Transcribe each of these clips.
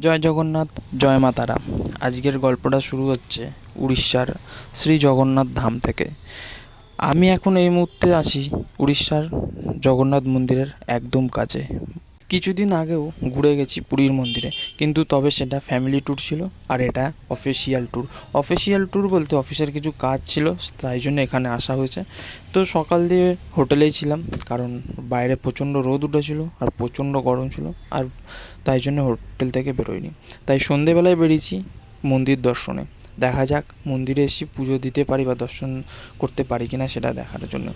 জয় জগন্নাথ, জয় মাতারা আজকের গল্পটা শুরু হচ্ছে উড়িষ্যার শ্রী জগন্নাথ ধাম থেকে। আমি এখন এই মুহূর্তে আছি উড়িষ্যার জগন্নাথ মন্দিরের একদম কাছে। কিছুদিন আগেও ঘুরে গেছি পুরীর মন্দিরে। কিন্তু তবে সেটা ফ্যামিলি ট্যুর ছিল আর এটা অফিসিয়াল ট্যুর অফিসিয়াল ট্যুর বলতে অফিসের কিছু কাজ ছিল, তাই জন্য এখানে আসা হয়েছে। তো সকাল দিয়ে হোটেলেই ছিলাম, কারণ বাইরে প্রচণ্ড রোদ উঠেছিল আর প্রচণ্ড গরম ছিল আর তাই জন্য হোটেল থেকে বেরোয়নি তাই সন্ধেবেলায় বেরিয়েছি মন্দির দর্শনে। দেখা যাক মন্দিরে এসে পুজো দিতে পারি বা দর্শন করতে পারি কিনা সেটা দেখার জন্য।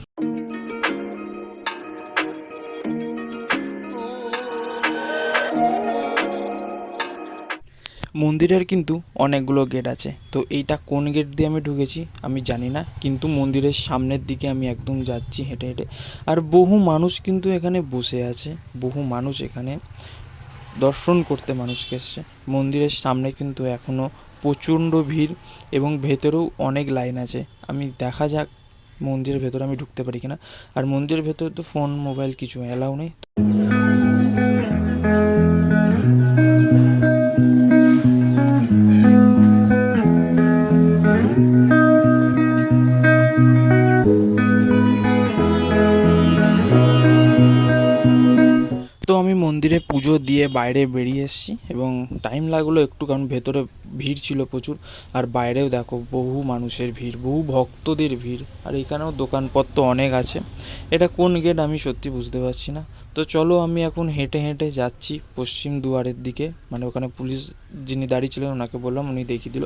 মন্দিরের কিন্তু অনেকগুলো গেট আছে। তো এইটা কোন গেট দিয়ে আমি ঢুকেছি আমি জানি না, কিন্তু মন্দিরের সামনের দিকে আমি একদম যাচ্ছি হেঁটে হেঁটে। আর বহু মানুষ কিন্তু এখানে বসে আছে, বহু মানুষ এখানে দর্শন করতে মানুষকে এসছে। মন্দিরের সামনে কিন্তু এখনও প্রচণ্ড ভিড় এবং ভেতরেও অনেক লাইন আছে। আমি দেখা যাক মন্দিরের ভেতরে আমি ঢুকতে পারি কিনা। আর মন্দিরের ভেতরে তো ফোন মোবাইল কিছু অ্যালাউ নেই। মন্দিরে পুজো দিয়ে বাইরে বেরিয়ে এসেছি এবং টাইম লাগল একটু, কারণ ভেতরে ভিড় ছিল প্রচুর। আর বাইরেও দেখো বহু মানুষের ভিড়, বহু ভক্তদের ভিড়। আর এখানেও দোকানপত্র অনেক আছে। এটা কোন গেট আমি সত্যি বুঝতে পারছি না। তো চলো আমি এখন হেঁটে হেঁটে যাচ্ছি পশ্চিম দুয়ারের দিকে। মানে ওখানে পুলিশ যিনি দাঁড়িয়ে ছিলেন, ওনাকে বললাম, উনি দেখিয়ে দিল।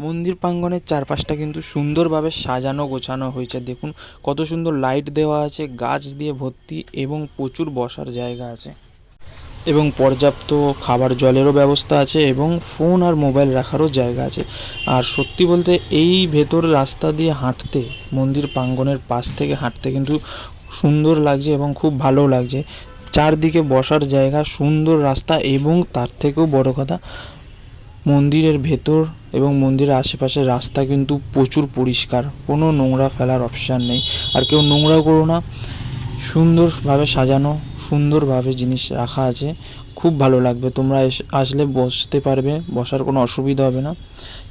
মন্দির প্রাঙ্গণের চারপাশটা কিন্তু সুন্দরভাবে সাজানো, গোছানো হয়েছে। দেখুন, কত সুন্দর লাইট দেওয়া আছে, গাছ দিয়ে ভর্তি এবং প্রচুর বসার জায়গা আছে। এবং পর্যাপ্ত খাবার জলেরও ব্যবস্থা আছে এবং ফোন আর মোবাইল রাখারও জায়গা আছে। আর সত্যি বলতে এই ভেতর রাস্তা দিয়ে হাঁটতে, মন্দির প্রাঙ্গণের পাশ থেকে হাঁটতে কিন্তু সুন্দর লাগছে এবং খুব ভালো লাগছে। চারদিকে বসার জায়গা, সুন্দর রাস্তা এবং তার থেকেও বড় কথা মন্দিরের ভেতর এবং মন্দিরের আশেপাশের রাস্তা কিন্তু প্রচুর পরিষ্কার। কোনো নোংরা ফেলার অপশান নেই। আর কেউ নোংরা করো না। সুন্দরভাবে সাজানো, সুন্দরভাবে জিনিস রাখা আছে। খুব ভালো লাগবে। তোমরা আসলে বসতে পারবে, বসার কোনো অসুবিধা হবে না।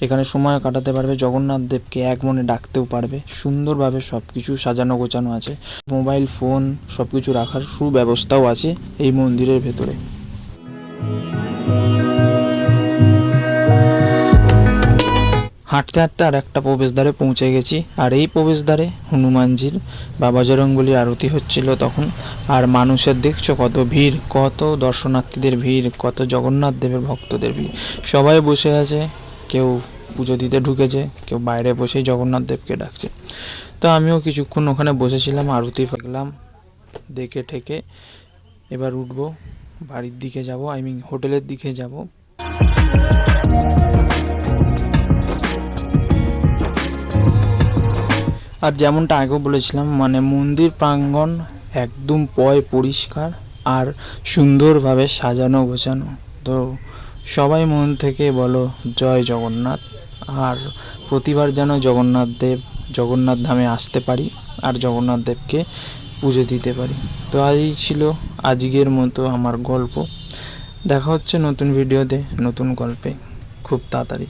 এখানে সময় কাটাতে পারবে। জগন্নাথ দেবকে এক মনে ডাকতেও পারবে। সুন্দরভাবে সব কিছু সাজানো গোছানো আছে। মোবাইল, ফোন সব কিছু রাখার সুব্যবস্থাও আছে এই মন্দিরের ভেতরে। হাঁটতে হাঁটতে আর একটা প্রবেশদ্বারে পৌঁছে গেছি। আর এই প্রবেশদ্বারে হনুমানজির বা বজরঙ্গলির আরতি হচ্ছিল তখন। আর মানুষের দেখছ কত ভিড়, কত দর্শনার্থীদের ভিড়, কত জগন্নাথ দেবের ভক্তদের ভিড়। সবাই বসে আছে, কেউ পুজো দিতে ঢুকেছে, কেউ বাইরে বসেই জগন্নাথ দেবকে ডাকছে। তো আমিও কিছুক্ষণ ওখানে বসেছিলাম, আরতি দেখলাম দেখে ঠেকে এবার উঠবো, বাড়ির দিকে যাব আই মিন হোটেলের দিকে যাব। আর যেমনটা আগেও বলেছিলাম মানে মন্দির প্রাঙ্গণ একদম পয় পরিষ্কার আর সুন্দরভাবে সাজানো গোছানো। তো সবাই মন থেকে বলো, জয় জগন্নাথ। আর প্রতিবার যেন জগন্নাথ দেব, জগন্নাথ ধামে আসতে পারি আর জগন্নাথ দেবকে পুজো দিতে পারি। তো আজই ছিল আজকের মতো আমার গল্প। দেখা হচ্ছে নতুন ভিডিওতে, নতুন গল্পে। খুব তাড়াতাড়ি।